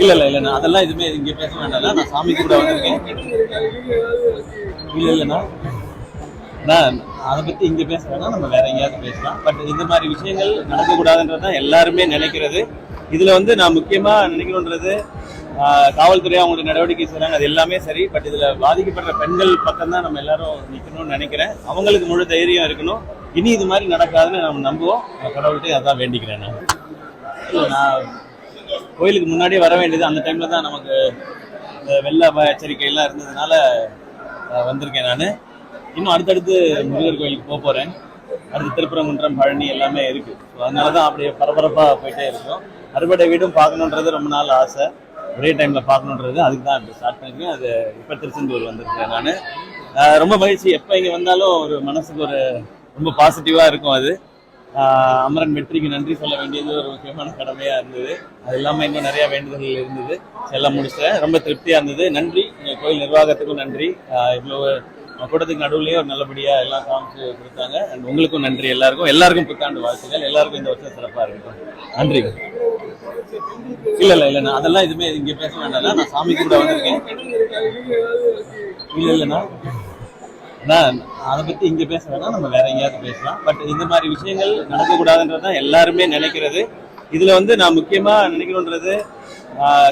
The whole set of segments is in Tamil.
இல்ல இல்ல இல்ல அதெல்லாம் எதுவுமே இங்க பேச வேண்டாம். நான் சாமி கூட வந்திருக்கேன். இல்ல இல்லண்ணா அதை பத்தி இங்க பேச வேணாம். நம்ம வேற எங்கேயாவது பேசலாம். பட் இந்த மாதிரி விஷயங்கள் நடக்கக்கூடாதுன்றது தான் எல்லாருமே நினைக்கிறது. இதுல வந்து நான் முக்கியமா நினைக்கணுன்றது காவல்துறை அவங்களுடைய நடவடிக்கை செய்கிறாங்க அது எல்லாமே சரி. பட் இதில் பாதிக்கப்படுற பெண்கள் பக்கம் தான் நம்ம எல்லாரும் நிற்கணும்னு நினைக்கிறேன். அவங்களுக்கு முழு தைரியம் இருக்கணும். இனி இது மாதிரி நடக்காதுன்னு நம்ம நம்புவோம். கடவுள்கிட்ட அதான் வேண்டிக்கிறேன் நான். நான் கோயிலுக்கு முன்னாடியே வர வேண்டியது அந்த டைம்ல தான் நமக்கு இந்த வெள்ள அபாய எச்சரிக்கை எல்லாம் இருந்ததுனால வந்திருக்கேன் நான். இன்னும் அடுத்தடுத்து முருகர் கோயிலுக்கு போக போறேன். அடுத்து திருப்பரங்குன்றம் பழனி எல்லாமே இருக்கு. ஸோ அதனால தான் அப்படியே பரபரப்பா போயிட்டே இருக்கும். அறுபடை வீடும் பார்க்கணுன்றது ரொம்ப நாள் ஆசை. ஒரே டைம்ல பார்க்கணுன்றது அதுக்கு தான் இப்போ ஸ்டார்ட் பண்ணியிருக்கேன் அது இப்போ திருச்செந்தூர் வந்திருக்கேன் நான். ரொம்ப மகிழ்ச்சி. எப்போ இங்கே வந்தாலும் ஒரு மனசுக்கு ஒரு ரொம்ப பாசிட்டிவாக இருக்கும் அது. அமரன் வெற்றிக்கு நன்றி சொல்ல வேண்டியது ஒரு முக்கியமான கடமையா இருந்தது. அது இல்லாம இன்னும் நிறைய வேண்டுதல்கள் இருந்தது. எல்லாம் முடிச்சிட்டேன். ரொம்ப திருப்தியா இருந்தது. நன்றி. எங்க கோயில் நிர்வாகத்துக்கும் நன்றி. இவ்வளோ இவ்வளவு கூட்டத்துக்கு நடுவுலயே ஒரு நல்லபடியா எல்லாம் காமிச்சு கொடுத்தாங்க. அண்ட் உங்களுக்கும் நன்றி எல்லாருக்கும். எல்லாருக்கும் புத்தாண்டு வாழ்த்துக்கள். எல்லாருக்கும் இந்த வருஷம் சிறப்பா இருக்கட்டும். நன்றி இல்ல இல்ல இல்ல அதெல்லாம் எதுவுமே இங்க பேச வேண்டாம். நான் சாமி கூட வந்திருக்கேன். இல்ல இல்லண்ணா அதான் அதை பத்தி இங்க பேச வேணாம் நம்ம வேற எங்கேயாவது பேசலாம். பட் இந்த மாதிரி விஷயங்கள் நடக்கக்கூடாதுன்றது தான் எல்லாருமே நினைக்கிறது. இதுல வந்து நான் முக்கியமா நினைக்கணுன்றது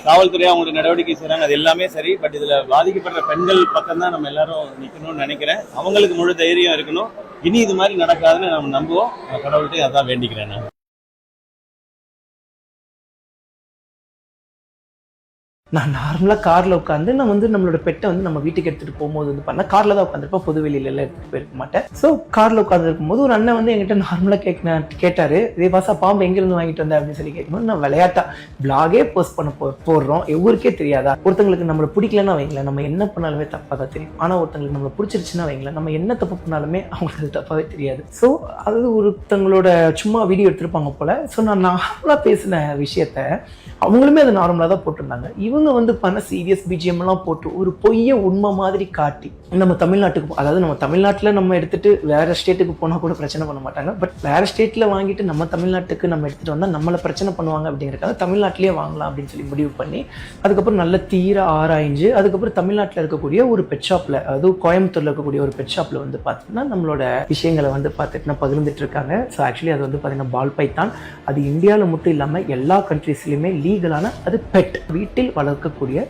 காவல்துறை அவங்களுடைய நடவடிக்கை செய்கிறாங்க அது எல்லாமே சரி. பட் இதுல பாதிக்கப்படுற பெண்கள் பக்கம் தான் நம்ம எல்லாரும் நிக்கணும்னு நினைக்கிறேன். அவங்களுக்கு முழு தைரியம் இருக்கணும். இனி இது மாதிரி நடக்காதுன்னு நம்ம நம்புவோம். நான் கடவுள்கிட்ட அதான் வேண்டிக்கிறேன் நான். நான் நார்மலாக காரில் உட்காந்து நான் வந்து நம்மளோட பெட்டை வந்து நம்ம வீட்டுக்கு எடுத்துகிட்டு போகும்போது வந்து பண்ணால் காரில் தான் உட்காந்துருப்பேன் பொது வெளியிலலாம் எடுத்துகிட்டு போயிருக்க மாட்டேன். ஸோ காரில் உட்காந்துருக்கும் போது ஒரு அண்ணன் வந்து என்கிட்ட நார்மலாக கேட்க கேட்டார் இதே பாசா பாம்பு எங்கேருந்து வாங்கிட்டு வந்தேன் அப்படின்னு சொல்லி கேட்கும்போது நான் விளையாட்டா பிளாகே போஸ்ட் பண்ண போ போடுறோம். ஊருக்கே தெரியாதா? ஒருத்தங்களுக்கு நம்மளை பிடிக்கலன்னா வைங்களேன் நம்ம என்ன பண்ணாலுமே தப்பாக தான் தெரியும். ஆனால் ஒருத்தங்களுக்கு நம்மளை பிடிச்சிருச்சுன்னா வைங்களேன் நம்ம என்ன தப்பு பண்ணாலுமே அவங்களுக்கு அது தப்பாகவே தெரியாது. ஸோ அது ஒருத்தங்களோட சும்மா வீடியோ எடுத்திருப்பாங்க போல். ஸோ நான் நார்மலாக பேசின விஷயத்த அவங்களுமே அது நார்மலாக தான் போட்டிருந்தாங்க. இவங்க வந்து பண்ண சீரியஸ் பிஜிஎம் எல்லாம் போட்டு ஒரு பொய்ய உண்மை மாதிரி காட்டி நம்ம தமிழ்நாட்டுக்கு அதாவது நம்ம தமிழ்நாட்டில் நம்ம எடுத்துகிட்டு வேறு ஸ்டேட்டுக்கு போனால் கூட பிரச்சனை பண்ண மாட்டாங்க. பட் வேறு ஸ்டேட்டில் வாங்கிட்டு நம்ம தமிழ்நாட்டுக்கு நம்ம எடுத்துகிட்டு வந்தால் நம்மளை பிரச்சனை பண்ணுவாங்க அப்படிங்கிறக்காக தமிழ்நாட்டிலே வாங்கலாம் அப்படின்னு சொல்லி முடிவு பண்ணி அதுக்கப்புறம் நல்ல தீர ஆராய்ஞ்சு அதுக்கப்புறம் தமிழ்நாட்டில் இருக்கக்கூடிய ஒரு பெட் ஷாப்பில் அதுவும் இருக்கக்கூடிய ஒரு பெட் ஷாப்பில் வந்து பார்த்தீங்கன்னா நம்மளோட விஷயங்களை வந்து பார்த்துட்டுனா பகிர்ந்துட்டு இருக்காங்க. ஸோ ஆக்சுவலி அது வந்து பார்த்தீங்கன்னா பால் பைத்தான். அது இந்தியாவில் மட்டும் இல்லாமல் எல்லா கண்ட்ரீஸ்லையுமே லீகலான அது பெட் வீட்டில் வளர்க்கக்கூடிய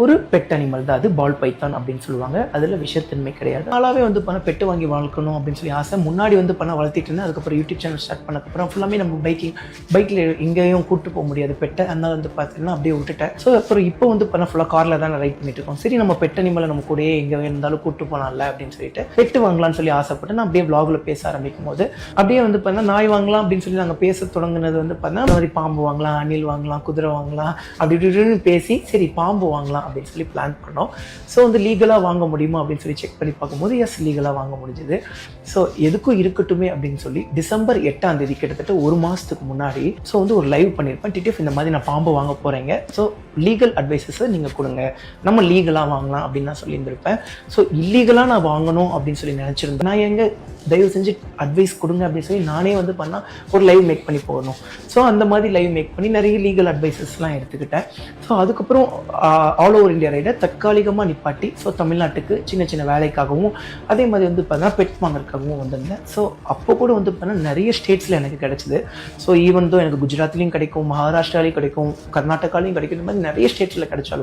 ஒரு பெட் அனிமல் தான் அது பால் பைத்தான் அப்படின்னு சொல்லுவாங்க. அதில் விஷத்தன்மை கிடையாது. நாளாவே வந்து பண்ண பெட்டு வாங்கி வளர்க்கணும் அப்படின்னு சொல்லி ஆசை. முன்னாடி வந்து பண்ண வளர்த்திட்டு இருந்தேன். அதுக்கப்புறம் யூடியூப் சேனல் ஸ்டார்ட் பண்ணதுக்கப்புறம் ஃபுல்லாமே நம்ம பைக்கிங் பைக்கில் எங்கேயும் கூட்டு போக முடியாது. பெட்டை அதனால் வந்து பார்த்தீங்கன்னா அப்படியே விட்டுட்டேன். ஸோ அப்புறம் இப்போ வந்து பண்ண ஃபுல்லாக காரில் தான் ரைட் பண்ணிட்டு இருக்கோம். சரி நம்ம பெட் அனிமலை நம்ம கூடயே எங்கே இருந்தாலும் கூட்டு போகலாம்ல அப்படின்னு சொல்லிட்டு பெட்டு வாங்கலாம்னு சொல்லி ஆசைப்பட்டு நான் அப்படியே வ்ளாகில் பேச ஆரம்பிக்கும் போது அப்படியே வந்து பார்த்தா நாய் வாங்கலாம் அப்படின்னு சொல்லி நாங்கள் பேச தொடங்கினது வந்து பார்த்தா அந்த மாதிரி பாம்பு வாங்கலாம் அணில் வாங்கலாம் குதிரை வாங்கலாம் அப்படி இப்படின்னு பேசி சரி பாம்பு வாங்கலாம் அப்படின்னு சொல்லி பிளான் பண்ணோம். ஸோ வந்து லீகலாக வாங்க முடியுமா அப்படின்னு சொல்லி செக் பண்ணி பார்க்கும்போது எஸ் லீகலாக வாங்க முடிஞ்சுது. ஸோ எதுக்கும் இருக்கட்டுமே அப்படின்னு சொல்லி டிசம்பர் எட்டாம் தேதி கிட்டத்தட்ட ஒரு மாதத்துக்கு முன்னாடி ஸோ வந்து ஒரு லைவ் பண்ணியிருப்பேன். டிடிஎஃப் இந்த மாதிரி நான் பாம்பு வாங்க போகிறேங்க ஸோ லீகல் அட்வைசஸை நீங்கள் கொடுங்க. நம்ம லீகலாக வாங்கலாம் அப்படின்னு நான் சொல்லியிருந்திருப்பேன். ஸோ இல்லீகலாக நான் வாங்கணும் அப்படின்னு சொல்லி நினச்சிருந்தேன். நான் எங்கள் தயவு செஞ்சு அட்வைஸ் கொடுங்க அப்படின்னு சொல்லி நானே வந்து பண்ணால் ஒரு லைவ் மேக் பண்ணி போகணும் ஸோ அந்த மாதிரி லைவ் மேக் பண்ணி நிறைய லீகல் அட்வைசஸ்லாம் எடுத்துக்கிட்டேன். ஸோ அதுக்கப்புறம் ஆல் ஓவர் இந்தியா ரைடை தற்காலிகமாக நிப்பாட்டி ஸோ தமிழ்நாட்டுக்கு சின்ன சின்ன வேலைக்காகவும் அதே மாதிரி வந்து பார்த்தீங்கன்னா பெட் வாங்கறதுக்காகவும் வந்திருந்தேன். ஸோ அப்போ கூட வந்து பார்த்தீங்கன்னா நிறைய ஸ்டேட்ஸில் எனக்கு கிடைச்சிது. ஸோ ஈவன் தோ எனக்கு குஜராத்லேயும் கிடைக்கும் மகாராஷ்டிராலையும் கிடைக்கும் கர்நாடகாலையும் கிடைக்கும் இந்த மாதிரி நிறைய ஸ்டேட்ஸில் கிடைச்சாலும்